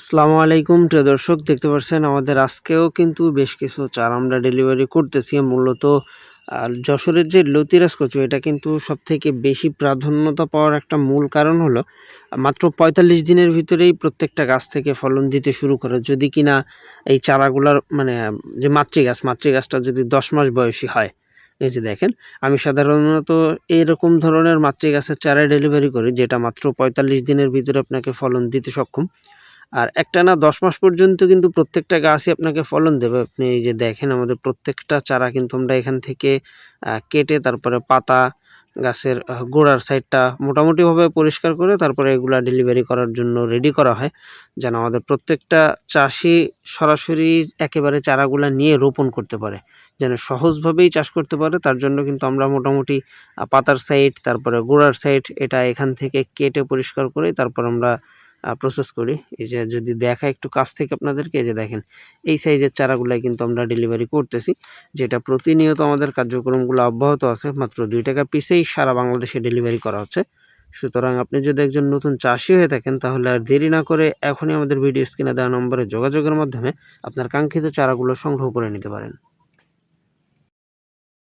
আসসালামু আলাইকুম, প্রিয় দর্শক, দেখতে পাচ্ছেন আমাদের আজকেও কিন্তু বেশ কিছু চারা আমরা ডেলিভারি করতেছি। মূলত আর যশোরের যে লতিরাজ কচু, এটা কিন্তু সব থেকে বেশি প্রাধান্যতা পাওয়ার একটা মূল কারণ হলো, মাত্র পঁয়তাল্লিশ দিনের ভিতরেই প্রত্যেকটা গাছ থেকে ফলন দিতে শুরু করে। যদি কিনা এই চারাগুলার মানে যে মাতৃ গাছ মাতৃ গাছটা যদি দশ মাস বয়সী হয়, এই যে দেখেন, আমি সাধারণত এরকম ধরনের মাতৃগাছের চারা ডেলিভারি করি, যেটা মাত্র পঁয়তাল্লিশ দিনের ভিতরে আপনাকে ফলন দিতে সক্ষম। আর একটা না দশ মাস পর্যন্ত কিন্তু প্রত্যেকটা গাছই আপনাকে ফলন দেবে। আপনি এই যে দেখেন আমাদের প্রত্যেকটা চারা কিন্তু আমরা এখান থেকে কেটে তারপরে পাতা গাছের গোড়ার সাইডটা মোটামুটিভাবে পরিষ্কার করে তারপরে এগুলা ডেলিভারি করার জন্য রেডি করা হয়। যেন আমাদের প্রত্যেকটা চাষি সরাসরি একেবারে চারাগুলা নিয়ে রোপণ করতে পারে। যেন সহজভাবেই চাষ করতে পারে, তার জন্য কিন্তু আমরা মোটামুটি পাতার সাইড তারপরে গোড়ার সাইড এটা এখান থেকে কেটে পরিষ্কার করে তারপর আমরা প্রসেস করি। এই যে যদি দেখা একটু কাছ থেকে আপনাদেরকে, এই যে দেখেন, এই সাইজের চারাগুলাই কিন্তু আমরা ডেলিভারি করতেছি, যেটা প্রতিনিয়ত আমাদের কার্যক্রমগুলো অব্যাহত আছে। মাত্র দুই টাকা পিসেই সারা বাংলাদেশে ডেলিভারি করা হচ্ছে। সুতরাং আপনি যদি একজন নতুন চাষি হয়ে থাকেন, তাহলে আর দেরি না করে এখনই আমাদের ভিডিও স্ক্রিনে দেওয়া নম্বরে যোগাযোগের মাধ্যমে আপনার কাঙ্ক্ষিত চারাগুলো সংগ্রহ করে নিতে পারেন।